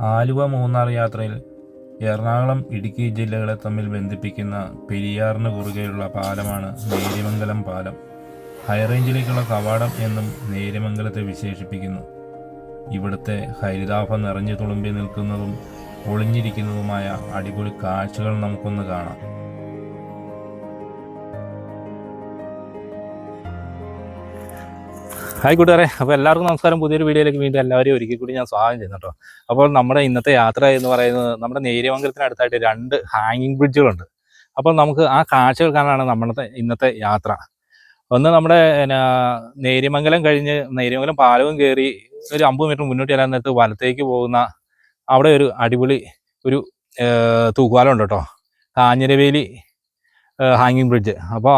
ആലുവ മൂന്നാർ യാത്രയിൽ എറണാകുളം ഇടുക്കി ജില്ലകളെ തമ്മിൽ ബന്ധിപ്പിക്കുന്ന പെരിയാറിന് കുറുകെയുള്ള പാലമാണ് നേര്യമംഗലം പാലം. ഹൈറേഞ്ചിലേക്കുള്ള കവാടം എന്നും നേര്യമംഗലത്തെ വിശേഷിപ്പിക്കുന്നു. ഇവിടുത്തെ ഹരിതാഭ നിറഞ്ഞു തുളുമ്പി നിൽക്കുന്നതും ഒളിഞ്ഞിരിക്കുന്നതുമായ അടിപൊളി കാഴ്ചകൾ നമുക്കൊന്ന് കാണാം. ഹായ് കൂട്ടുകാരെ. അപ്പോൾ എല്ലാവർക്കും നമസ്കാരം. പുതിയൊരു വീഡിയോയിലേക്ക് വീണ്ടും എല്ലാവരെയും ഒരിക്കൽ കൂടി ഞാൻ സ്വാഗതം ചെയ്യുന്നു കേട്ടോ. അപ്പോൾ നമ്മുടെ ഇന്നത്തെ യാത്ര എന്ന് പറയുന്നത് നമ്മുടെ നേര്യമംഗലത്തിനടുത്തായിട്ട് രണ്ട് ഹാങ്ങിങ് ബ്രിഡ്ജുകളുണ്ട് അപ്പോൾ നമുക്ക് ആ കാഴ്ചകൾ കാണാനാണ് നമ്മുടെ ഇന്നത്തെ യാത്ര. ഒന്ന് നമ്മുടെ നേര്യമംഗലം കഴിഞ്ഞ് നേര്യമംഗലം പാലവും കയറി ഒരു അമ്പത് മീറ്റർ മുന്നോട്ട് ചെല്ലാൻ നേരത്ത് വലത്തേക്ക് പോകുന്ന അവിടെ ഒരു അടിപൊളി ഒരു തൂക്കുവാലം ഉണ്ട് കേട്ടോ. കാഞ്ഞിരവേലി ഹാങ്ങിങ് ബ്രിഡ്ജ് അപ്പോൾ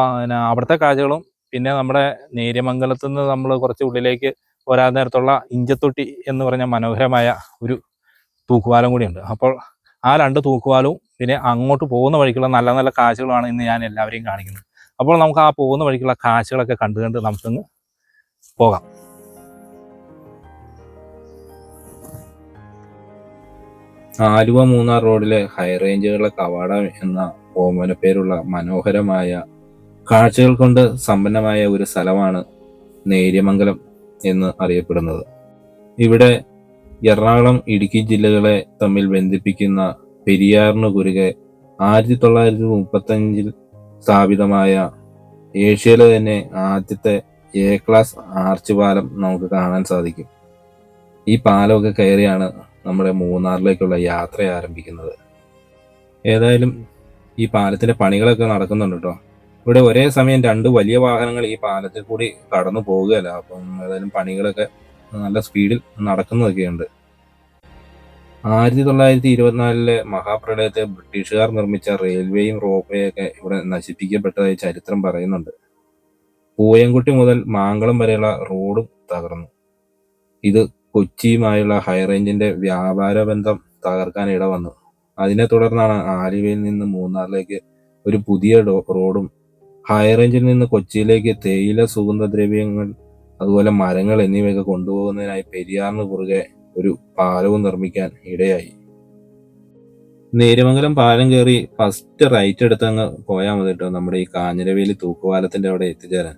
അവിടുത്തെ കാഴ്ചകളും പിന്നെ നമ്മുടെ നേര്യമംഗലത്ത് നിന്ന് നമ്മൾ കുറച്ച് ഉള്ളിലേക്ക് വരാൻ നേരത്തുള്ള ഇഞ്ചത്തൊട്ടി എന്ന് പറഞ്ഞ മനോഹരമായ ഒരു തൂക്കുപാലം കൂടിയുണ്ട്. അപ്പോൾ ആ രണ്ട് തൂക്കുപാലവും പിന്നെ അങ്ങോട്ട് പോകുന്ന വഴിക്കുള്ള നല്ല നല്ല കാഴ്ചകളാണ് ഇന്ന് ഞാൻ എല്ലാവരെയും കാണിക്കുന്നത്. അപ്പോൾ നമുക്ക് ആ പോകുന്ന വഴിക്കുള്ള കാഴ്ചകളൊക്കെ കണ്ടു കണ്ട് നമുക്കങ്ങ് പോകാം. ആലുവ മൂന്നാർ റോഡിലെ ഹൈറേഞ്ചുകളുടെ കവാടം എന്ന ഓമന പേരുള്ള മനോഹരമായ കാഴ്ചകൾ കൊണ്ട് സമ്പന്നമായ ഒരു സ്ഥലമാണ് നേര്യമംഗലം എന്ന് അറിയപ്പെടുന്നത്. ഇവിടെ എറണാകുളം ഇടുക്കി ജില്ലകളെ തമ്മിൽ ബന്ധിപ്പിക്കുന്ന പെരിയാറിന് കുറുകെ ആയിരത്തി തൊള്ളായിരത്തി മുപ്പത്തഞ്ചിൽ സ്ഥാപിതമായ ഏഷ്യയിലെ തന്നെ ആദ്യത്തെ എ ക്ലാസ് ആർച്ച് പാലം നമുക്ക് കാണാൻ സാധിക്കും. ഈ പാലമൊക്കെ കയറിയാണ് നമ്മുടെ മൂന്നാറിലേക്കുള്ള യാത്ര ആരംഭിക്കുന്നത്. ഏതായാലും ഈ പാലത്തിന്റെ പണികളൊക്കെ നടക്കുന്നുണ്ട് കേട്ടോ. ഇവിടെ ഒരേ സമയം രണ്ട് വലിയ വാഹനങ്ങൾ ഈ പാലത്തിൽ കൂടി കടന്നു പോവുകയല്ല അപ്പം ഏതായാലും പണികളൊക്കെ നല്ല സ്പീഡിൽ നടക്കുന്നതൊക്കെയുണ്ട്. ആയിരത്തി തൊള്ളായിരത്തി ഇരുപത്തിനാലിലെ മഹാപ്രളയത്തെ ബ്രിട്ടീഷുകാർ നിർമ്മിച്ച റെയിൽവേയും റോപ്വേയും ഒക്കെ ഇവിടെ നശിപ്പിക്കപ്പെട്ടതായി ചരിത്രം പറയുന്നുണ്ട്. പൂയംകുട്ടി മുതൽ മാങ്കളം വരെയുള്ള റോഡും തകർന്നു. ഇത് കൊച്ചിയുമായുള്ള ഹൈറേഞ്ചിന്റെ വ്യാപാര ബന്ധം തകർക്കാൻ ഇടവന്നു. അതിനെ തുടർന്നാണ് ആലുവയിൽ നിന്ന് മൂന്നാറിലേക്ക് ഒരു പുതിയ ഡോ- റോഡും ഹൈറേഞ്ചിൽ നിന്ന് കൊച്ചിയിലേക്ക് തേയില സുഗന്ധദ്രവ്യങ്ങൾ അതുപോലെ മരങ്ങൾ എന്നിവയൊക്കെ കൊണ്ടുപോകുന്നതിനായി പെരിയാറിന് കുറുകെ ഒരു പാലവും നിർമ്മിക്കാൻ ഇടയായി. നേരമംഗലം പാലം കയറി ഫസ്റ്റ് റൈറ്റ് എടുത്ത് അങ്ങ് പോയാൽ മതി കേട്ടോ. നമ്മുടെ ഈ കാഞ്ഞിരവേലി തൂക്കുപാലത്തിന്റെ അവിടെ എത്തിച്ചേരാൻ.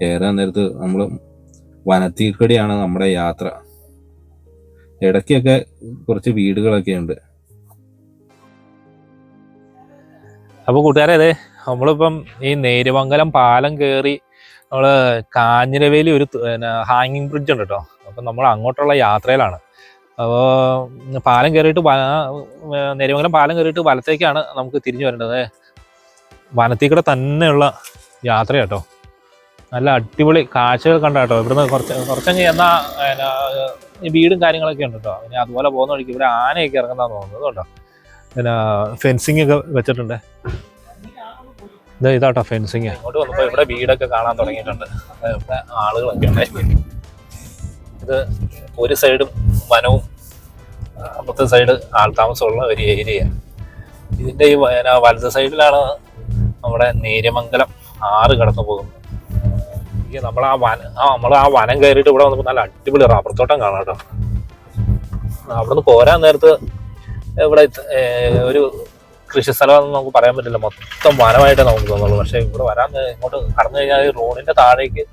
കയറാൻ നേരത്ത് നമ്മൾ വനത്തിൽക്കൂടിയാണ് നമ്മുടെ യാത്ര. ഇടയ്ക്കൊക്കെ കുറച്ച് വീടുകളൊക്കെ ഉണ്ട് അപ്പോൾ കൂട്ടുകാരെ അതെ നമ്മളിപ്പം ഈ നേരുമംഗലം പാലം കയറി നമ്മൾ കാഞ്ഞിരവേലി ഒരു ഹാങ്ങിങ് ബ്രിഡ്ജ് ഉണ്ട് കേട്ടോ അപ്പം നമ്മൾ അങ്ങോട്ടുള്ള യാത്രയിലാണ്. അപ്പോൾ പാലം കയറിയിട്ട് നേരുമംഗലം പാലം കയറിയിട്ട് വലത്തേക്കാണ് നമുക്ക് തിരിഞ്ഞു വരേണ്ടത്. വനത്തിൽ തന്നെയുള്ള യാത്ര കേട്ടോ നല്ല അടിപൊളി കാഴ്ചകൾ കണ്ട കേട്ടോ ഇവിടുന്ന് കുറച്ച് കുറച്ചങ്ങ് പിന്നെ വീടും കാര്യങ്ങളൊക്കെ ഉണ്ട് കേട്ടോ പിന്നെ അതുപോലെ പോകുന്ന വഴിക്ക് ഇവിടെ ആനയൊക്കെ ഇറങ്ങുന്നതാണ് തോന്നുന്നത് കേട്ടോ പിന്നെ ഫെൻസിങ് ഒക്കെ വെച്ചിട്ടുണ്ട്. ഇത് ഇതാട്ടോ ഫെൻസിങ് ഇങ്ങോട്ട് വന്നപ്പോൾ ഇവിടെ വീടൊക്കെ കാണാൻ തുടങ്ങിയിട്ടുണ്ട്. ആളുകളൊക്കെ ഉണ്ട്. ഇത് ഒരു സൈഡും വനവും അപ്പുറത്തെ സൈഡ് ആൾതാമസമുള്ള ഒരു ഏരിയ ഇതിന്റെ ഈ വലത് സൈഡിലാണ് നമ്മുടെ നേര്യമംഗലം ആറ് കടന്നു പോകുന്നത്. ഈ നമ്മൾ ആ വന ആ നമ്മൾ ആ വനം കയറിയിട്ട് ഇവിടെ വന്നപ്പോൾ നല്ല അടിപൊളി റബ്ബർ തോട്ടം കാണാം കേട്ടോ. അവിടെ നിന്ന് പോരാൻ നേരത്ത് ഇവിടെ ഒരു കൃഷി സ്ഥലമാണെന്ന് നമുക്ക് പറയാൻ പറ്റില്ല. മൊത്തം വനമായിട്ടേ നമുക്ക് തോന്നുള്ളൂ. പക്ഷെ ഇവിടെ വരാൻ ഇങ്ങോട്ട് കടന്നു കഴിഞ്ഞാൽ റോഡിന്റെ താഴേക്ക്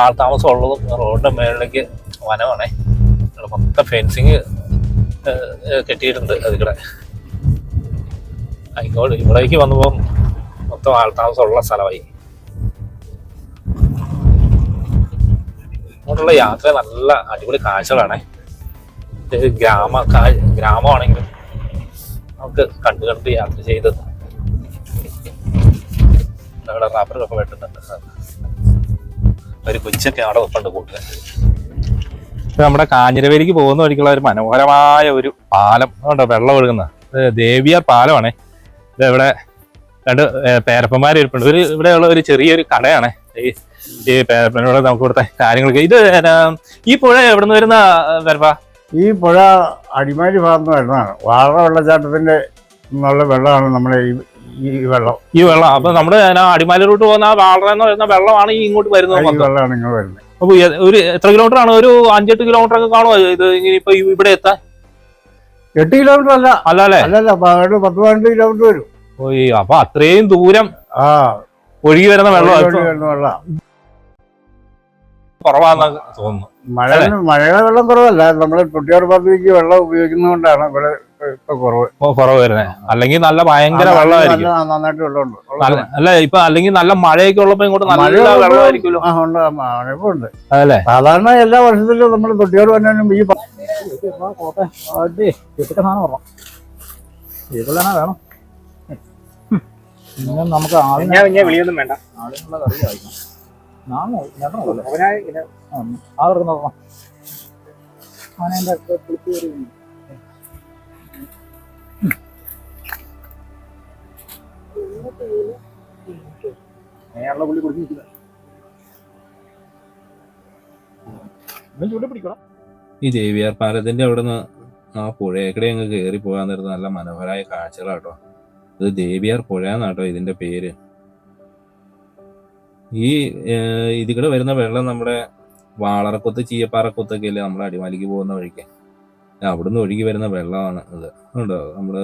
ആൾ താമസം ഉള്ളതും റോഡിന്റെ മേളിലേക്ക് വനമാണേ. മൊത്തം ഫെൻസിങ് കെട്ടിയിട്ടുണ്ട് അതിലൂടെ. ഇങ്ങോട്ട് ഇവിടേക്ക് വന്നപ്പോൾ മൊത്തം ആൾ ഉള്ള സ്ഥലമായി. ഇങ്ങോട്ടുള്ള യാത്ര നല്ല അടിപൊളി കാഴ്ചകളാണേ. ഗ്രാമ ഗ്രാമമാണെങ്കിലും നമുക്ക് കണ്ടു കണ്ട് യാത്ര ചെയ്ത് അവിടെ റബ്ബറൊക്കെ വെട്ടുന്നുണ്ട്. ഒരു കൊച്ചൊക്കെ അവിടെ വെപ്പുണ്ട് കൂട്ടുക നമ്മുടെ കാഞ്ഞിരവേലിക്ക് പോകുന്ന വഴിക്കുള്ള ഒരു മനോഹരമായ ഒരു പാലം. ഉണ്ടോ വെള്ളം ഒഴുകുന്ന. ദേവിയാർ പാലമാണേ. ഇത് ഇവിടെ രണ്ട് പേരപ്പന്മാർ ഇരിപ്പുണ്ട്. ഒരു ഇവിടെയുള്ള ഒരു ചെറിയൊരു കടയാണ്. ഈ ഈ പേരപ്പനോട് നമുക്ക് ഇവിടുത്തെ കാര്യങ്ങളൊക്കെ. ഇത് ഈ പുഴ എവിടെ നിന്ന് വരുന്ന വരപ്പാ ഈ പുഴ അടിമാലി ഭാഗത്ത് വരുന്നതാണ്. വാഴ വെള്ളച്ചാട്ടത്തിന്റെ നല്ല വെള്ളമാണ് നമ്മുടെ ഈ ഈ വെള്ളം. ഈ വെള്ളം. അപ്പൊ നമ്മുടെ അടിമാലി റൂട്ട് പോകുന്ന വാളറ എന്ന് പറയുന്ന വെള്ളമാണ് ഈ ഇങ്ങോട്ട് വരുന്നത് വെള്ളമാണ് ഇങ്ങോട്ട് വരുന്നത്. അപ്പൊ ഒരു എത്ര കിലോമീറ്റർ ആണ്? ഒരു അഞ്ചെട്ട് കിലോമീറ്റർ ഒക്കെ കാണുമോ? ഇത് ഇപ്പൊ ഇവിടെ എത്താൻ? എട്ട് കിലോമീറ്റർ അല്ല. അല്ല അല്ലേ അല്ലല്ല പത്ത് പതിനെട്ട് കിലോമീറ്റർ വരും. ഓ അപ്പൊ അത്രയും ദൂരം ആ. ഒഴുകി വരുന്ന വെള്ളം കുറവാന്ന് തോന്നുന്നു. മഴ മഴ വെള്ളം കുറവല്ല. നമ്മൾ പൊട്ടിയാർ പദ്ധതിക്ക് വെള്ളം ഉപയോഗിക്കുന്നതുകൊണ്ടാണ് ഇവിടെ ഇപ്പൊ കുറവ്. ഇപ്പൊ കുറവ് വരുന്നത് അല്ലെങ്കിൽ നല്ല ഭയങ്കര വെള്ളമായിരിക്കും. നന്നായിട്ട് വെള്ളമുണ്ട്. നല്ല- അല്ല ഇപ്പൊ അല്ലെങ്കിൽ നല്ല മഴയൊക്കെ ഉള്ളപ്പോ ഇങ്ങോട്ട് നല്ല വെള്ളമായിരിക്കും വെള്ളമായിരിക്കുമല്ലോ. ഉണ്ട്. അതല്ലേ സാധാരണ എല്ലാ വർഷത്തിലും നമ്മൾ കുട്ടിയോട് പറഞ്ഞാലും ഈ പ- വേണം. പിന്നെ നമുക്ക് ആളിനെ വിളിയൊന്നും വേണ്ട. ആളിനുള്ള കറി കഴിക്കണം. നേരുള്ള പുള്ളി ഈ ദേവിയാർ പാലത്തിന്റെ അവിടുന്ന് ആ പുഴയക്കടെ അങ്ങ് കയറി പോകാൻ നേരത്ത് നല്ല മനോഹരമായ കാഴ്ചകളാട്ടോ. ഇത് ദേവിയാർ പുഴ എന്നാട്ടോ ഇതിന്റെ പേര്. ഈ ഇതിൽ കൂടെ വരുന്ന വെള്ളം നമ്മുടെ വാളറക്കൊത്ത് ചീയപ്പാറക്കൊത്തൊക്കെ അല്ലേ നമ്മുടെ അടിമാലിക്ക് പോകുന്ന വഴിക്ക്? അവിടുന്ന് ഒഴുകി വരുന്ന വെള്ളമാണ് അത്. ഉണ്ടോ നമ്മൾ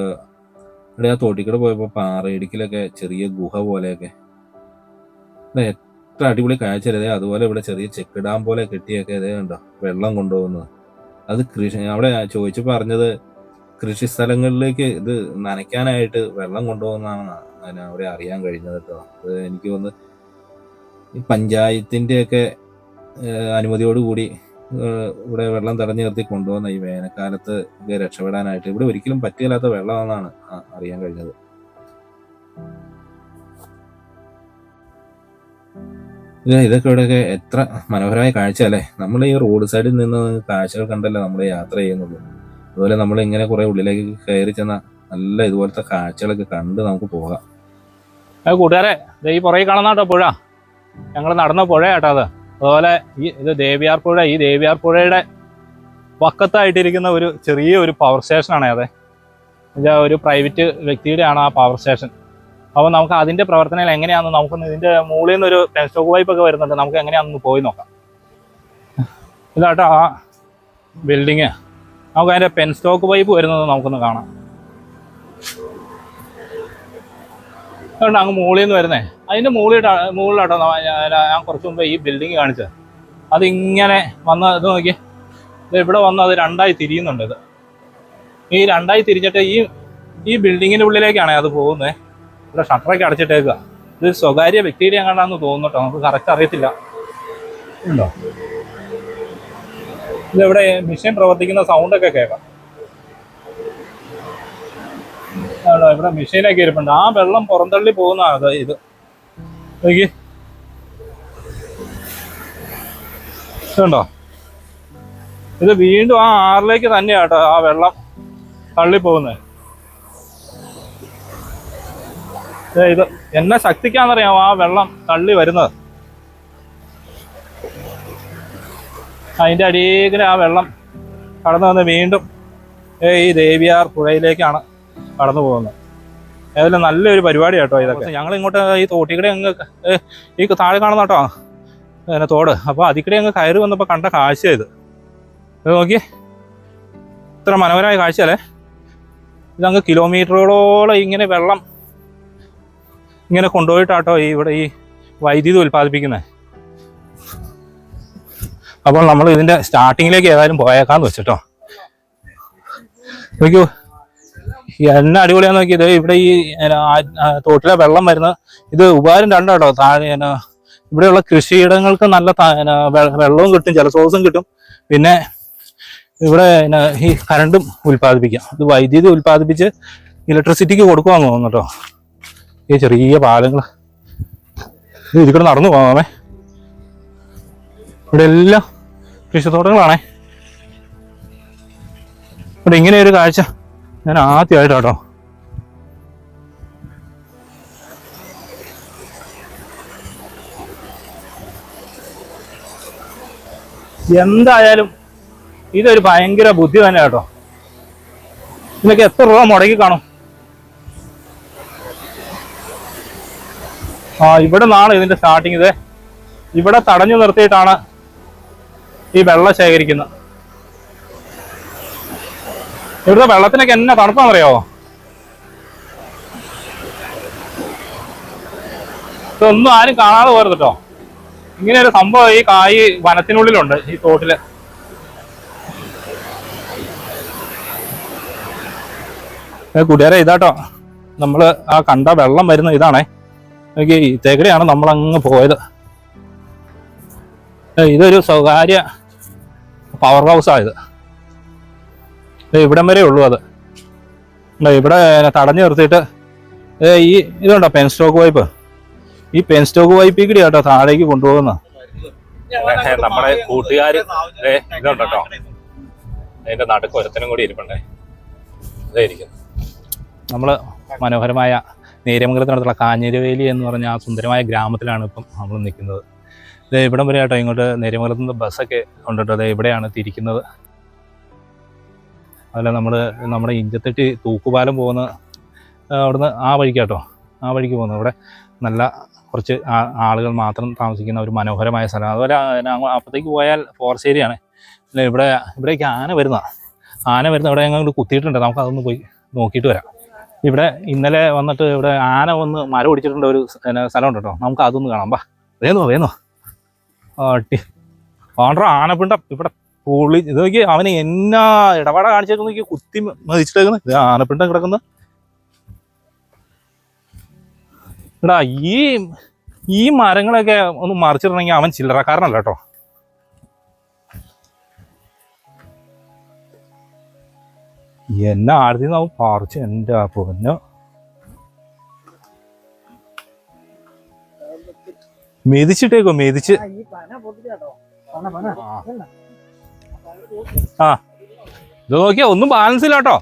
ഇവിടെ ആ തോട്ടിക്കൂടെ പോയപ്പോ പാറയിടുക്കിലൊക്കെ ചെറിയ ഗുഹ പോലെയൊക്കെ. എത്ര അടിപൊളി കാഴ്ച അല്ലേ അതുപോലെ ഇവിടെ ചെറിയ ചെക്ക് ഡാം പോലെ കെട്ടിയൊക്കെ ഇതേ ഉണ്ടോ വെള്ളം കൊണ്ടുപോകുന്നത്. അത് കൃഷി അവിടെ ചോദിച്ചു പറഞ്ഞത് കൃഷി സ്ഥലങ്ങളിലേക്ക് ഇത് നനയ്ക്കാനായിട്ട് വെള്ളം കൊണ്ടുപോകുന്നതാണ് അവിടെ അറിയാൻ കഴിഞ്ഞത് കേട്ടോ. അത് എനിക്ക് തോന്നുന്നു പഞ്ചായത്തിന്റെയൊക്കെ അനുമതിയോടുകൂടി ഇവിടെ വെള്ളം തടഞ്ഞു നിർത്തി കൊണ്ടുവന്ന ഈ വേനൽക്കാലത്ത് രക്ഷപ്പെടാനായിട്ട് ഇവിടെ ഒരിക്കലും പറ്റില്ലാത്ത വെള്ളമാണെന്നാണ് അറിയാൻ കഴിഞ്ഞത്. ഇത് ഇതൊക്കെ ഇവിടെയൊക്കെ എത്ര മനോഹരമായ കാഴ്ച അല്ലേ? നമ്മൾ ഈ റോഡ് സൈഡിൽ നിന്ന് കാഴ്ചകൾ കണ്ടല്ലേ നമ്മൾ യാത്ര ചെയ്യുന്നത്? അതുപോലെ നമ്മൾ ഇങ്ങനെ കുറെ ഉള്ളിലേക്ക് കയറി ചെന്ന നല്ല ഇതുപോലത്തെ കാഴ്ചകളൊക്കെ കണ്ട് നമുക്ക് പോകാം. കൂട്ടുകാരെ ഈ പുറകെ കാണുന്ന കേട്ടോ പുഴ. ഞങ്ങൾ നടന്ന പുഴ കേട്ടോ അത്. അതുപോലെ ഈ ഇത് ദേവിയാർ പുഴ ഈ ദേവിയാർ പുഴയുടെ വക്കത്തായിട്ടിരിക്കുന്ന ഒരു ചെറിയ ഒരു പവർ സ്റ്റേഷനാണ് അതെ. ഒരു പ്രൈവറ്റ് വ്യക്തിയുടെയാണ് ആ പവർ സ്റ്റേഷൻ അപ്പോൾ നമുക്ക് അതിന്റെ പ്രവർത്തനങ്ങൾ എങ്ങനെയാണെന്ന് നമുക്കൊന്ന് ഇതിന്റെ മുകളിൽ നിന്ന് ഒരു സ്റ്റോക്ക് ഒക്കെ വരുന്നുണ്ട്. നമുക്ക് എങ്ങനെയാണെന്ന് പോയി നോക്കാം. ഇതാട്ടോ ആ ബിൽഡിങ് നമുക്ക് അതിന്റെ പെൻ സ്റ്റോക്ക് പൈപ്പ് വരുന്നത് നമുക്കൊന്ന് കാണാം. അതുകൊണ്ട് അങ്ങ് മുകളിൽ നിന്ന് വരുന്നേ. അതിന്റെ മുകളിലിട്ട് മുകളിലാട്ടോ ഞാൻ കുറച്ച് മുമ്പ് ഈ ബിൽഡിങ് കാണിച്ചത്. അതിങ്ങനെ വന്ന് ഇത് നോക്കി ഇത് ഇവിടെ വന്ന് അത് രണ്ടായി തിരിയുന്നുണ്ട് ഇത്. ഈ രണ്ടായി തിരിഞ്ഞിട്ട് ഈ ഈ ബിൽഡിങ്ങിന്റെ ഉള്ളിലേക്കാണ് അത് പോകുന്നത് ഇവിടെ ഷട്ടറൊക്കെ അടച്ചിട്ടേക്കുക ഇത് സ്വകാര്യ വ്യക്തിയുടെ എങ്ങാണ്ടാന്ന് തോന്നുന്നു കേട്ടോ നമുക്ക് കറക്റ്റ് അറിയത്തില്ല. ഉണ്ടോ? ഇതിവിടെ? മെഷീൻ പ്രവർത്തിക്കുന്ന സൗണ്ടൊക്കെ കേൾക്കാം ആണോ ഇവിടെ മെഷീനൊക്കെ ഇരിപ്പുണ്ട്. ആ വെള്ളം പുറന്തള്ളി പോകുന്ന അത് ഇത്. നോക്കി. ഇത് വീണ്ടും ആ ആറിലേക്ക് തന്നെയാട്ടോ ആ വെള്ളം തള്ളി പോകുന്നത് ഇത് എന്നെ ശക്തിക്കാന്നറിയാമോ ആ വെള്ളം തള്ളി വരുന്നത്? അതിന്റെ അടിയിൽ ആ വെള്ളം കടന്നു വന്ന് വീണ്ടും ഈ ദേവിയാർ പുഴയിലേക്കാണ്. കടന്നു പോകുന്നത്. ഏതായാലും നല്ലൊരു പരിപാടി കേട്ടോ ഇതൊക്കെ. ഞങ്ങൾ ഇങ്ങോട്ട് ഈ തോട്ടിക്കടെ അങ്ങ് ഈ താഴെ കാണുന്ന കേട്ടോ പിന്നെ തോട്. അപ്പോൾ അതിക്കടെ അങ്ങ് കയറി വന്നപ്പോൾ കണ്ട കാഴ്ച ഇത്. ഇത് നോക്കിയേ. ഇത്ര മനോഹരമായ കാഴ്ചയല്ലേ ഇതങ്ങ് കിലോമീറ്ററുകളോളം ഇങ്ങനെ വെള്ളം ഇങ്ങനെ കൊണ്ടുപോയിട്ടാട്ടോ ഈ ഇവിടെ ഈ വൈദ്യുതി ഉൽപ്പാദിപ്പിക്കുന്നത് അപ്പോൾ നമ്മൾ ഇതിന്റെ സ്റ്റാർട്ടിങ്ങിലേക്ക് ഏതായാലും പോയേക്കാന്ന് വെച്ചിട്ടോ. നോക്കൂ എന്നെ അടിപൊളിയാന്ന് നോക്കിയത്. ഇവിടെ ഈ തോട്ടിലെ വെള്ളം വരുന്ന ഇത് ഉപകാരം രണ്ടാട്ടോ. താഴെ ഇവിടെയുള്ള കൃഷിയിടങ്ങൾക്ക് നല്ല വെള്ളവും കിട്ടും ജലസ്രോതസ്സും കിട്ടും. പിന്നെ ഇവിടെ ഈ കറണ്ടും ഉൽപ്പാദിപ്പിക്കാം. ഇത് വൈദ്യുതി ഉൽപ്പാദിപ്പിച്ച് ഇലക്ട്രിസിറ്റിക്ക് കൊടുക്കുവാന്ന് തോന്നുന്നു കേട്ടോ ഈ ചെറിയ പാലങ്ങൾ ഇതിക്കൂടെ നടന്നു പോകാമേ ഇവിടെ എല്ലാം കൃഷിത്തോട്ടങ്ങളാണേ. ഇവിടെ ഇങ്ങനെ ഒരു കാഴ്ച. ഞാൻ ആദ്യമായിട്ടാട്ടോ എന്തായാലും ഇതൊരു ഭയങ്കര ബുദ്ധി തന്നെ കേട്ടോ ഇതിനൊക്കെ എത്ര രൂപ മുടക്കി കാണും? ആ ഇവിടെ നിന്നാണ് ഇതിന്റെ സ്റ്റാർട്ടിങ് ഇത്. ഇവിടെ തടഞ്ഞു നിർത്തിയിട്ടാണ് ഈ വെള്ളം ശേഖരിക്കുന്നത്. ഇവിടുത്തെ വെള്ളത്തിനൊക്കെ എന്നാ തണുപ്പാണെന്നറിയാവോ ഇതൊന്നും ആരും കാണാതെ പോരുത് കേട്ടോ ഇങ്ങനെ ഒരു സംഭവം ഈ കായ് വനത്തിനുള്ളിലുണ്ട് ഈ തോട്ടിൽ. കൂട്ടുകാരെ ഇതാട്ടോ നമ്മൾ ആ കണ്ട വെള്ളം വരുന്ന ഇതാണേ. എനിക്ക് തേക്കടിയാണ് നമ്മൾ അങ്ങ് പോയത് ഇതൊരു സ്വകാര്യ പവർ ഹൗസ് ആയത് ഇവിടം വരെ ഉള്ളൂ അത്. ഇവിടെ തടഞ്ഞു നിർത്തിയിട്ട് ഈ ഇതുണ്ടോ പെൻ സ്റ്റോക്ക് വൈപ്പ് ഈ പെൻ സ്റ്റോക്ക് വൈപ്പിൽ കൂടി കേട്ടോ താഴേക്ക് കൊണ്ടുപോകുന്ന. നമ്മുടെ കൂട്ടുകാര് ഇതുണ്ടോ അതിന്റെ നടുക്ക് ഒരുത്തനും കൂടി ഇരിപ്പണ്ടേ. അതേ ഇരിക്കുന്നു. നമ്മൾ മനോഹരമായ നേര്യമംഗലത്തിനടുത്തുള്ള കാഞ്ഞിരവേലി എന്ന് പറഞ്ഞ ആ സുന്ദരമായ ഗ്രാമത്തിലാണ് ഇപ്പം നമ്മൾ നിൽക്കുന്നത്. ഇത് ഇവിടം വരെ കേട്ടോ ഇങ്ങോട്ട് നേര്യമംഗലത്ത് നിന്ന് ബസ്സൊക്കെ ഉണ്ട് കേട്ടോ ദേ ഇവിടെയാണ് തിരിക്കുന്നത്. അതല്ല നമ്മൾ നമ്മുടെ ഇഞ്ചത്തെട്ടി തൂക്കുപാലം പോകുന്ന അവിടുന്ന് ആ വഴിക്കാട്ടോ കേട്ടോ ആ വഴിക്ക് പോകുന്നത്. ഇവിടെ നല്ല കുറച്ച് ആളുകൾ മാത്രം താമസിക്കുന്ന ഒരു മനോഹരമായ സ്ഥലം അതുപോലെ അപ്പോഴത്തേക്ക് പോയാൽ ഫോറസ്റ്റ് ഏരിയ ആണ്. പിന്നെ ഇവിടെ ഇവിടേക്ക് ആന വരുന്ന ആന വരുന്ന ഇവിടെ ഞങ്ങൾ കുത്തിയിട്ടുണ്ട്. നമുക്ക് അതൊന്ന് പോയി നോക്കിയിട്ട് വരാം. ഇവിടെ ഇന്നലെ വന്നിട്ട് ഇവിടെ ആന വന്ന് മരം ഒടിച്ചിട്ടുണ്ട് ഒരു സ്ഥലമുണ്ട് കേട്ടോ നമുക്ക് അതൊന്ന് കാണാം. വാ. വേന്നോ വേന്നോ ആട്ടി ഓണ്ടറോ ആനപ്പിണ്ടം. ഇവിടെ പുള്ളി ഇത് നോക്കി അവന് എന്നാ ഇടപാട കാണിച്ചേക്കുന്ന നോക്കി കുത്തി മതിച്ചിട്ടേക്കുന്നത് ഇത് ആനപ്പിണ്ടം കിടക്കുന്ന. എടാ ഈ ഈ മരങ്ങളൊക്കെ ഒന്ന് മറിച്ചിടണമെങ്കിൽ അവൻ ചില്ലറക്കാരനല്ല കേട്ടോ. എന്നെ ആഴ്ത്തി അവൻ പറിച്ച് എന്റെ പൊന്നോ. മെതിച്ചിട്ടേക്കോ മെതിച്ച്. പന ആ. ഇത് നോക്കിയാ ഒന്നും ബാലൻസ് ഇല്ല കേട്ടോ.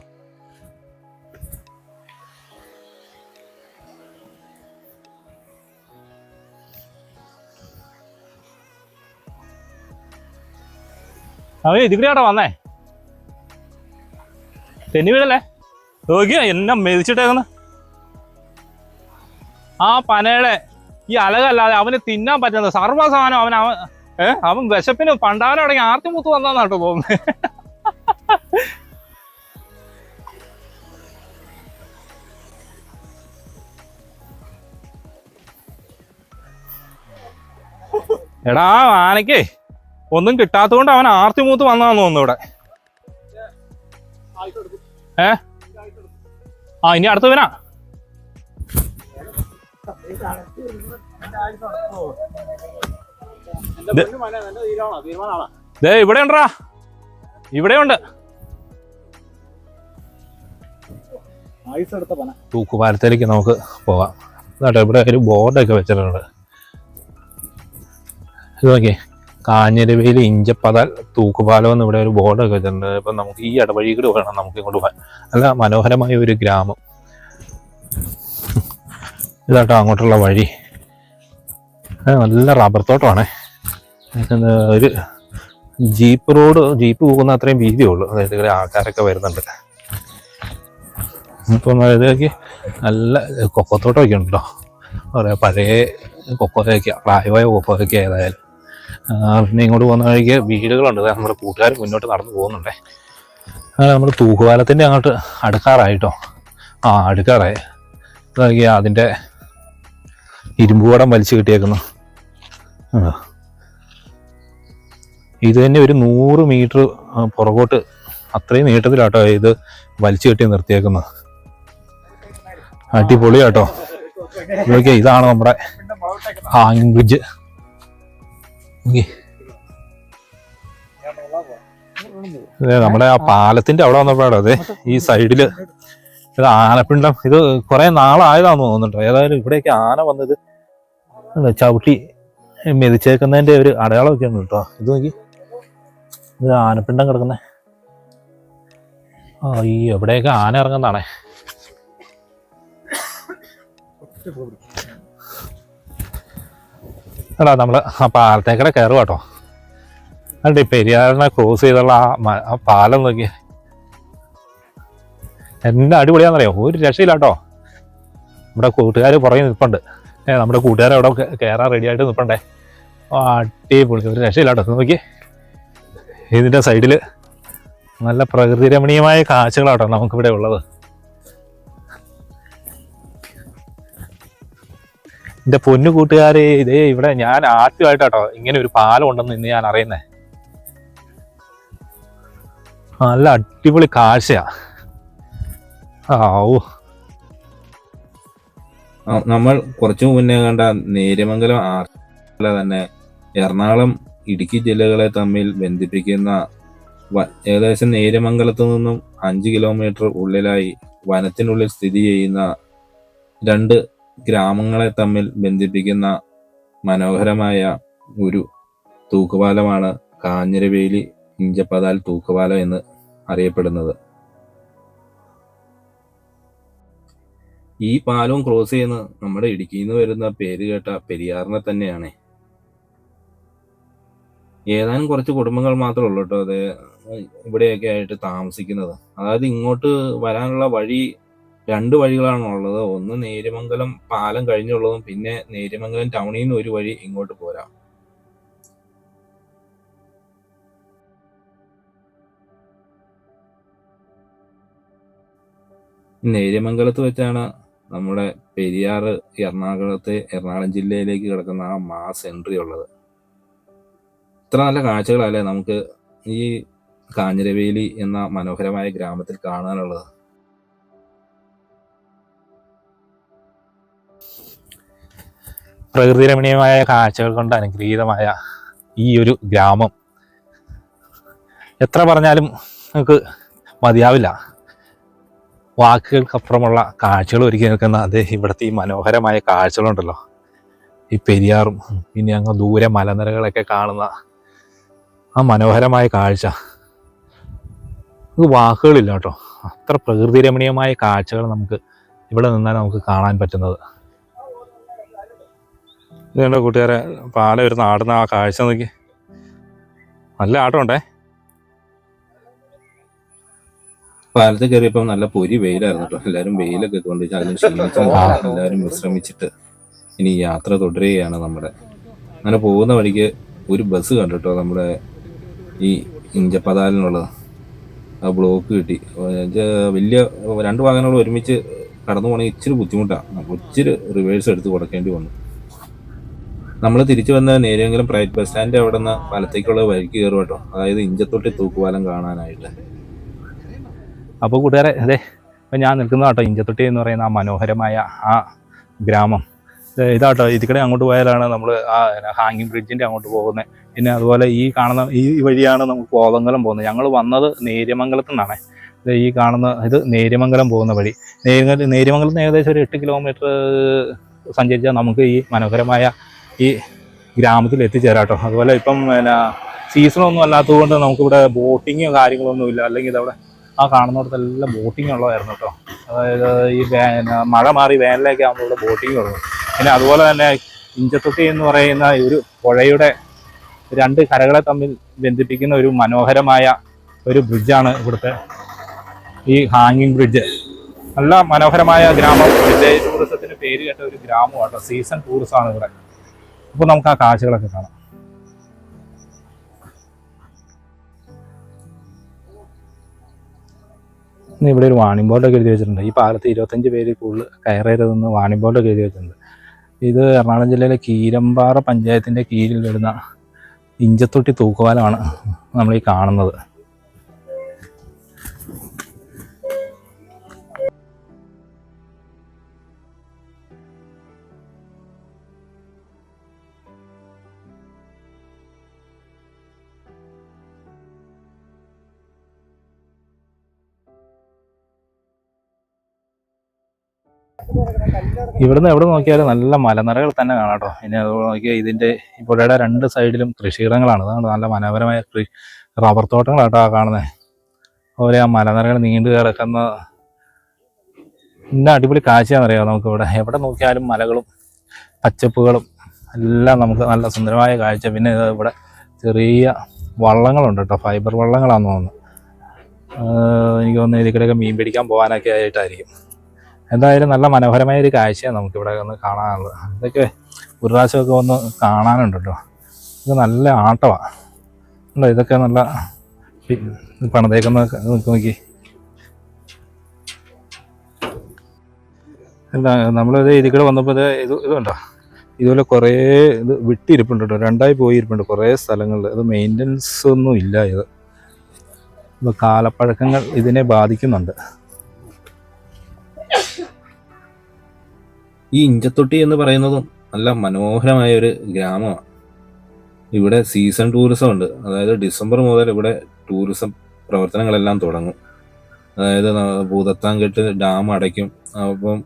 അവൻ ഇതിൽ കൂടെ വന്നേ? തെന്നി വീടല്ലേ നോക്കിയാ എന്നെ മെതിച്ചിട്ടേക്കുന്ന. ആ പനയുടെ ഈ അലകല്ലാതെ അവന് തിന്നാൻ പറ്റുന്നത് സർവസാധനം അവൻ അവൻ ഏ? അവൻ വിശപ്പിന് പണ്ടാരടങ്ങി ആർത്തിമുത്ത് വന്നാട്ടോ തോന്നുന്നത് എടാ ആനയ്ക്കേ ഒന്നും കിട്ടാത്തതുകൊണ്ട് അവൻ ആർത്തിമൂത്ത് വന്നാന്ന് തോന്നുന്നു ഇവിടെ. ഏ? ആ ഇനി അടുത്ത അടുത്തവനാ ദേ. ഇവിടെ ഉണ്ടാ ഇവിടെ ഉണ്ട്. തൂക്കുപാലത്തിലേക്ക് നമുക്ക് പോവാം. കേട്ടോ ഇവിടെ ഒരു ബോർഡൊക്കെ വെച്ചിട്ടുണ്ട്. ഇത് നോക്കിയേ കാഞ്ഞിരവയിൽ ഇഞ്ചപ്പതാൽ തൂക്കുപാലം എന്ന് ഇവിടെ ഒരു ബോർഡൊക്കെ വെച്ചിട്ടുണ്ട്. ഇപ്പം നമുക്ക് ഈ ഇടവഴി കൂടെ വേണം നമുക്ക് ഇങ്ങോട്ട് പോകാൻ നല്ല മനോഹരമായ ഒരു ഗ്രാമം. ഇതാട്ടോ അങ്ങോട്ടുള്ള വഴി. നല്ല റബ്ബർ തോട്ടമാണേ. ഒരു ജീപ്പ് റോഡ് ജീപ്പ് പോകുന്ന അത്രയും വീതിയേ ഉള്ളൂ. അതായത് ഇവിടെ ആൾക്കാരൊക്കെ വരുന്നുണ്ട്. ഇപ്പം അതായത് നല്ല കൊക്കത്തോട്ടമൊക്കെ ഉണ്ട് കേട്ടോ പറയാ പഴയ കൊക്കോയൊക്കെ പ്രായമായ കൊക്കോയൊക്കെ ഏതായാലും. പിന്നെ ഇങ്ങോട്ട് പോകുന്ന വഴിക്ക് വീടുകളുണ്ട്. നമ്മുടെ കൂട്ടുകാർ മുന്നോട്ട് നടന്നു പോകുന്നുണ്ടേ. അങ്ങനെ നമ്മൾ തൂക്കുപാലത്തിന്റെ അങ്ങോട്ട് അടുക്കാറായിട്ടോ. ആ അടുക്കാറായി. അതിന്റെ ഇരുമ്പുവടം വലിച്ചു കിട്ടിയേക്കുന്നു. ഇത് തന്നെ ഒരു നൂറ് മീറ്റർ പുറകോട്ട് അത്രയും നീട്ടത്തിലാട്ടോ ഇത് വലിച്ചു കെട്ടി നിർത്തിയേക്കുന്നത്. അടിപൊളിയാട്ടോ. ഓക്കെ ഇതാണ് നമ്മുടെ ഹാങ്ങിങ് ബ്രിഡ്ജ് നമ്മുടെ ആ പാലത്തിന്റെ അവിടെ വന്നപ്പോഴാണ് അതെ ഈ സൈഡിൽ ഇത് ആനപ്പിണ്ടം. ഇത് കുറെ നാളായതാന്ന് തോന്നുന്നുണ്ടോ ഏതായാലും ഇവിടേക്ക് ആന വന്നത് ചവിട്ടി മെതിച്ചേക്കുന്നതിന്റെ ഒരു അടയാളമൊക്കെ ഉണ്ട് കേട്ടോ. ഇത് നോക്കി. ഇത് ആനപ്പിണ്ടം കിടക്കുന്നത് ഈ എവിടെയൊക്കെ ആന ഇറങ്ങുന്നതാണേ. എടാ നമ്മൾ ആ പാലത്തേക്കടെ കയറുക കേട്ടോ അല്ലേ പെരിയാറിനെ ക്രോസ് ചെയ്തുള്ള ആ പാലം നോക്കി എന്നാ അടിപൊളിയാണെന്നറിയോ? ഒരു രക്ഷയില്ല കേട്ടോ നമ്മുടെ കൂട്ടുകാർ പുറകെ നിൽപ്പുണ്ട്. ഏ നമ്മുടെ കൂട്ടുകാരവിടെ കയറാൻ റെഡി ആയിട്ട് നിൽപ്പണ്ടേ. അടിപൊളി. ഒരു രക്ഷയില്ല കേട്ടോ നോക്കി ഇതിന്റെ സൈഡിൽ നല്ല പ്രകൃതി രമണീയമായ കാഴ്ചകളാട്ടോ നമുക്കിവിടെ ഉള്ളത്. എന്റെ പൊന്നു കൂട്ടുകാരെ ഇതേ ഇവിടെ ഞാൻ ആദ്യമായിട്ടാട്ടോ ഇങ്ങനെ ഒരു പാലം ഉണ്ടെന്ന് ഇന്ന് ഞാൻ അറിയുന്നേ. നല്ല അടിപൊളി കാഴ്ചയാ. ആവൂ നമ്മൾ കുറച്ചു മുന്നേ കണ്ട നേര്യമംഗലം ആർ തന്നെ എറണാകുളം ഇടുക്കി ജില്ലകളെ തമ്മിൽ ബന്ധിപ്പിക്കുന്ന ഏകദേശം നേര്യമംഗലത്തു നിന്നും അഞ്ച് കിലോമീറ്റർ ഉള്ളിലായി വനത്തിനുള്ളിൽ സ്ഥിതി ചെയ്യുന്ന രണ്ട് ഗ്രാമങ്ങളെ തമ്മിൽ ബന്ധിപ്പിക്കുന്ന മനോഹരമായ ഒരു തൂക്കുപാലമാണ് കാഞ്ഞിരവേലി ഇഞ്ചപ്പതാൽ തൂക്കുപാലം എന്ന് അറിയപ്പെടുന്നത്. ഈ പാലവും ക്രോസ് ചെയ്യുന്ന നമ്മുടെ ഇടുക്കിയിൽ നിന്ന് വരുന്ന പേര് കേട്ട പെരിയാറിനെ തന്നെയാണ്. ഏതാനും കുറച്ച് കുടുംബങ്ങൾ മാത്രമേ ഉള്ളൂ കേട്ടോ അത് ഇവിടെയൊക്കെ ആയിട്ട് താമസിക്കുന്നത്. അതായത് ഇങ്ങോട്ട് വരാനുള്ള വഴി രണ്ട് വഴികളാണ് ഉള്ളത്. ഒന്ന് നേര്യമംഗലം പാലം കഴിഞ്ഞുള്ളതും പിന്നെ നേര്യമംഗലം ടൗണിൽ നിന്ന് ഒരു വഴി ഇങ്ങോട്ട് പോരാം. നേര്യമംഗലത്ത് വെച്ചാണ് നമ്മുടെ പെരിയാർ എറണാകുളത്തെ എറണാകുളം ജില്ലയിലേക്ക് കിടക്കുന്ന ആ മാസ് എൻട്രി ഉള്ളത്. ഇത്ര നല്ല കാഴ്ചകളല്ലേ നമുക്ക് ഈ കാഞ്ഞിരവേലി എന്ന മനോഹരമായ ഗ്രാമത്തിൽ കാണാനുള്ളത്? പ്രകൃതി രമണീയമായ കാഴ്ചകൾ കൊണ്ട് അനുഗ്രഹീതമായ ഈ ഒരു ഗ്രാമം. എത്ര പറഞ്ഞാലും നമുക്ക് മതിയാവില്ല. വാക്കുകൾക്കപ്പുറമുള്ള കാഴ്ചകൾ ഒരുക്കി നിൽക്കുന്ന അതേ ഇവിടുത്തെ ഈ മനോഹരമായ കാഴ്ചകളുണ്ടല്ലോ. ഈ പെരിയാറും പിന്നെ അങ്ങ് ദൂരെ മലനിരകളൊക്കെ കാണുന്ന ആ മനോഹരമായ കാഴ്ച. വാക്കുകളില്ല കേട്ടോ. അത്ര പ്രകൃതി രമണീയമായ കാഴ്ചകൾ നമുക്ക് ഇവിടെ നിന്നാൽ നമുക്ക് കാണാൻ പറ്റുന്നത്. ഇതുകൊണ്ട് കൂട്ടുകാരെ? പാല ഒരു നാടുന്ന ആ കാഴ്ച നോക്കി. നല്ല ആട്ടം ഉണ്ടേ? പാലത്ത് കയറിയപ്പോൾ നല്ല പൊരി വെയിലായിരുന്നു കേട്ടോ. എല്ലാരും വെയിലൊക്കെ കൊണ്ട് എല്ലാരും എല്ലാവരും വിശ്രമിച്ചിട്ട് ഇനി യാത്ര തുടരുകയാണ് നമ്മുടെ. അങ്ങനെ പോകുന്ന വഴിക്ക് ഒരു ബസ് കണ്ടു കണ്ടിട്ടോ നമ്മുടെ ഈ ഇഞ്ചപ്പതാലിനുള്ളത് ആ ബ്ലോക്ക് കിട്ടി. വലിയ രണ്ട് വാഹനങ്ങൾ ഒരുമിച്ച് കടന്നു പോകണമെങ്കിൽ ഇച്ചിരി ബുദ്ധിമുട്ടാണ്. നമുക്ക് ഇച്ചിരി റിവേഴ്സ് എടുത്ത് കൊടുക്കേണ്ടി വന്നു. നമ്മൾ തിരിച്ചു വന്ന നേരെങ്കിലും പ്രൈവറ്റ് ബസ് സ്റ്റാൻഡ് അവിടെ നിന്ന് വലത്തേക്കുള്ള വഴിക്ക് കയറും കേട്ടോ. അതായത് ഇഞ്ചത്തൊട്ടി തൂക്കുപാലം കാണാനായിട്ട്. അപ്പോൾ കൂട്ടുകാരെ അതെ ഇപ്പം ഞാൻ നിൽക്കുന്ന കേട്ടോ ഇഞ്ചത്തൊട്ടി എന്ന് പറയുന്ന ആ മനോഹരമായ ആ ഗ്രാമം. ഇതാട്ടോ ഇതിക്കടെ അങ്ങോട്ട് പോയാലാണ് നമ്മൾ ആ ഹാങ്ങിങ് ബ്രിഡ്ജിന്റെ അങ്ങോട്ട് പോകുന്നത് പിന്നെ അതുപോലെ ഈ കാണുന്ന ഈ വഴിയാണ് നമുക്ക് കോതമംഗലം പോകുന്നത്. ഞങ്ങൾ വന്നത് നേര്യമംഗലത്തു നിന്നാണ്. ഈ കാണുന്ന ഇത് നേര്യമംഗലം പോകുന്ന വഴി. നേര്യമംഗലം നേര്യമംഗലത്ത് ഏകദേശം ഒരു എട്ട് കിലോമീറ്റർ സഞ്ചരിച്ചാൽ നമുക്ക് ഈ മനോഹരമായ ഈ ഗ്രാമത്തിൽ എത്തിച്ചേരാം കേട്ടോ. അതുപോലെ ഇപ്പം പിന്നെ സീസണൊന്നും അല്ലാത്തതുകൊണ്ട് നമുക്കിവിടെ ബോട്ടിങ്ങോ കാര്യങ്ങളൊന്നും ഇല്ല. അല്ലെങ്കിൽ ഇതവിടെ ആ കാണുന്നിടത്തെല്ലാം ബോട്ടിംഗ് ഉള്ളതായിരുന്നു കേട്ടോ. അതായത് ഈ മഴ മാറി വേനലൊക്കെ ആകുമ്പോൾ ഇവിടെ ബോട്ടിംഗ് തുടങ്ങും പിന്നെ അതുപോലെ തന്നെ ഇഞ്ചത്തൊട്ടി എന്ന് പറയുന്ന ഒരു പുഴയുടെ രണ്ട് കരകളെ തമ്മിൽ ബന്ധിപ്പിക്കുന്ന ഒരു മനോഹരമായ ഒരു ബ്രിഡ്ജാണ് ഇവിടുത്തെ ഈ ഹാങ്ങിങ് ബ്രിഡ്ജ്. നല്ല മനോഹരമായ ഗ്രാമം. വില്ലേജ് ടൂറിസത്തിന് പേര് കേട്ട ഒരു ഗ്രാമമാണ് സീസൺ ടൂറിസമാണ് ഇവിടെ. അപ്പോൾ നമുക്ക് ആ കാഴ്ചകളൊക്കെ കാണാം. ഇവിടെ ഒരു വാണിംഗ് ബോർഡൊക്കെ എഴുതി വെച്ചിട്ടുണ്ട്. ഈ പാലത്ത് ഇരുപത്തഞ്ച് പേര് കൂടുതൽ കയറരുതെന്ന് വാണിംഗ് ബോർഡൊക്കെ എഴുതി വെച്ചിട്ടുണ്ട്. ഇത് എറണാകുളം ജില്ലയിലെ കീരമ്പാറ പഞ്ചായത്തിന്റെ കീഴിൽ വരുന്ന ഇഞ്ചത്തൊട്ടി തൂക്കുവാലമാണ് നമ്മൾ ഈ കാണുന്നത്. ഇവിടുന്ന് എവിടെ നോക്കിയാലും നല്ല മലനിരകൾ തന്നെ കാണാട്ടോ ഇനി അത് നോക്കിയാൽ ഇതിന്റെ പുഴയുടെ രണ്ട് സൈഡിലും കൃഷിയിടങ്ങളാണ്. അതാണ് നല്ല മനോഹരമായ റബ്ബർ തോട്ടങ്ങളാട്ടോ ആ കാണുന്നത് അതുപോലെ ആ മലനിരകൾ നീണ്ടു കിടക്കുന്ന ഇന്ന അടിപൊളി കാഴ്ചയാണെന്നറിയാം നമുക്ക് ഇവിടെ എവിടെ നോക്കിയാലും മലകളും പച്ചപ്പുകളും എല്ലാം നമുക്ക് നല്ല സുന്ദരമായ കാഴ്ച. പിന്നെ ഇവിടെ ചെറിയ വള്ളങ്ങളുണ്ട് കേട്ടോ. ഫൈബർ വള്ളങ്ങളാണെന്ന് തോന്നുന്നു. എനിക്ക് തോന്നുന്നു ഇതിക്കടെയൊക്കെ മീൻ പിടിക്കാൻ പോകാനൊക്കെ ആയിട്ടായിരിക്കും. എന്തായാലും നല്ല മനോഹരമായ ഒരു കാഴ്ചയാണ് നമുക്കിവിടെ ഒന്ന് കാണാനുള്ളത്. ഇതൊക്കെ ഒരു പ്രാവശ്യമൊക്കെ ഒന്ന് കാണാനുണ്ട് കേട്ടോ ഇത് നല്ല ആട്ടമാണ് ഉണ്ടോ ഇതൊക്കെ നല്ല പണിതേക്കുന്ന നോക്കി അല്ല നമ്മളിത് ഇതിൽ കൂടെ വന്നപ്പോൾ ഇത് ഇത് ഇതുണ്ടോ ഇതുപോലെ കുറേ ഇത് വിട്ടിരിപ്പുണ്ട് കേട്ടോ. രണ്ടായി പോയിരിപ്പുണ്ട് കുറേ സ്ഥലങ്ങളിൽ. ഇത് മെയിന്റനൻസ് ഒന്നും ഇല്ല ഇത് കാലപ്പഴക്കങ്ങൾ ഇതിനെ ബാധിക്കുന്നുണ്ട്. ഈ ഇഞ്ചത്തൊട്ടി എന്ന് പറയുന്നതും നല്ല മനോഹരമായ ഒരു ഗ്രാമമാണ്. ഇവിടെ സീസൺ ടൂറിസം ഉണ്ട്. അതായത് ഡിസംബർ മുതൽ ഇവിടെ ടൂറിസം പ്രവർത്തനങ്ങളെല്ലാം തുടങ്ങും. അതായത് ഭൂതത്താങ്കെട്ട് ഡാം അടയ്ക്കും. അപ്പം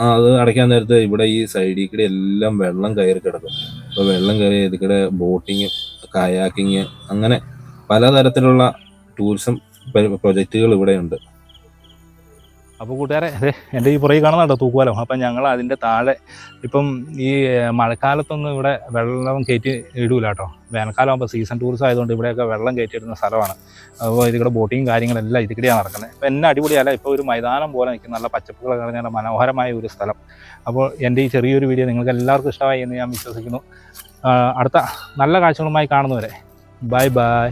അത് അടയ്ക്കാൻ നേരത്തെ ഇവിടെ ഈ സൈഡിൽ കൂടെ എല്ലാം വെള്ളം കയറി കിടക്കും. അപ്പോൾ വെള്ളം കയറി ഇതിൽ കൂടെ ബോട്ടിങ് കയാക്കിങ് അങ്ങനെ പലതരത്തിലുള്ള ടൂറിസം പ്രൊജക്റ്റുകൾ ഇവിടെ ഉണ്ട് അപ്പോൾ കൂട്ടുകാരെ അതെ എന്റെ ഈ പുറകെ കാണുന്നുണ്ടോ തൂക്കുവാലം അപ്പം ഞങ്ങൾ അതിന്റെ താഴെ ഇപ്പം ഈ മഴക്കാലത്തൊന്നും ഇവിടെ വെള്ളം കയറ്റി ഇടൂല കേട്ടോ. വേനൽക്കാലം ആകുമ്പോൾ സീസൺ ടൂറിസം ആയതുകൊണ്ട് ഇവിടെയൊക്കെ വെള്ളം കയറ്റിയിടുന്ന സ്ഥലമാണ്. അപ്പോൾ ഇതിവിടെ ബോട്ടിങ് കാര്യങ്ങളെല്ലാം ഇതിക്കിടെയാണ് നടക്കുന്നത്. അപ്പോൾ എന്നെ അടിപൊളിയല്ല ഇപ്പോൾ ഒരു മൈതാനം പോലെ നിൽക്കുന്ന നല്ല പച്ചപ്പുകൾ നിറഞ്ഞ മനോഹരമായ ഒരു സ്ഥലം. അപ്പോൾ എന്റെ ഈ ചെറിയൊരു വീഡിയോ നിങ്ങൾക്ക് എല്ലാവർക്കും ഇഷ്ടമായി എന്ന് ഞാൻ വിശ്വസിക്കുന്നു. അടുത്ത നല്ല കാഴ്ചകളുമായി കാണുന്നവരെ. Bye bye.